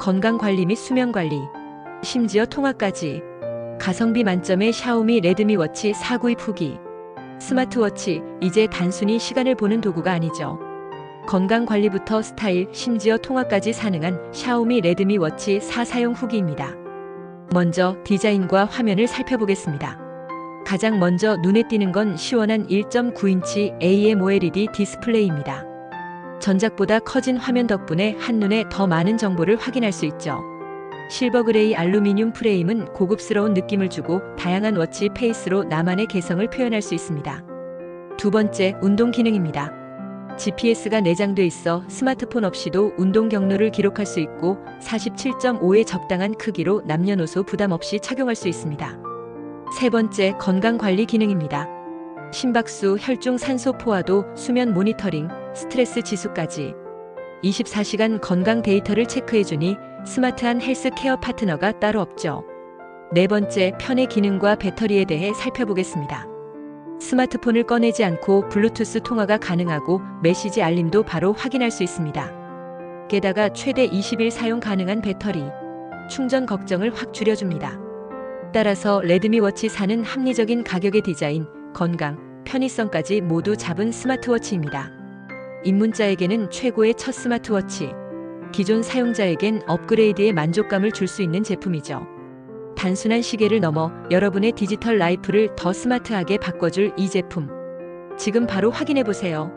건강관리 및 수면관리, 심지어 통화까지. 가성비 만점의 샤오미 레드미 워치 4구입 후기. 스마트워치, 이제 단순히 시간을 보는 도구가 아니죠. 건강관리부터 스타일, 심지어 통화까지 가능한 샤오미 레드미 워치 4 사용 후기입니다. 먼저 디자인과 화면을 살펴보겠습니다. 가장 먼저 눈에 띄는 건 시원한 1.9인치 AMOLED 디스플레이입니다. 전작보다 커진 화면 덕분에 한눈에 더 많은 정보를 확인할 수 있죠. 실버 그레이 알루미늄 프레임은 고급스러운 느낌을 주고 다양한 워치 페이스로 나만의 개성을 표현할 수 있습니다. 두 번째, 운동 기능입니다. GPS가 내장돼 있어 스마트폰 없이도 운동 경로를 기록할 수 있고 47.5의 적당한 크기로 남녀노소 부담 없이 착용할 수 있습니다. 세 번째, 건강 관리 기능입니다. 심박수, 혈중 산소 포화도, 수면 모니터링, 스트레스 지수까지 24시간 건강 데이터를 체크해주니 스마트한 헬스케어 파트너가 따로 없죠. 네 번째, 편의 기능과 배터리에 대해 살펴보겠습니다. 스마트폰을 꺼내지 않고 블루투스 통화가 가능하고 메시지 알림도 바로 확인할 수 있습니다. 게다가 최대 20일 사용 가능한 배터리, 충전 걱정을 확 줄여줍니다. 따라서 레드미 워치 4는 합리적인 가격의 디자인, 건강, 편의성까지 모두 잡은 스마트워치입니다. 입문자에게는 최고의 첫 스마트워치, 기존 사용자에겐 업그레이드의 만족감을 줄 수 있는 제품이죠. 단순한 시계를 넘어 여러분의 디지털 라이프를 더 스마트하게 바꿔줄 이 제품. 지금 바로 확인해 보세요.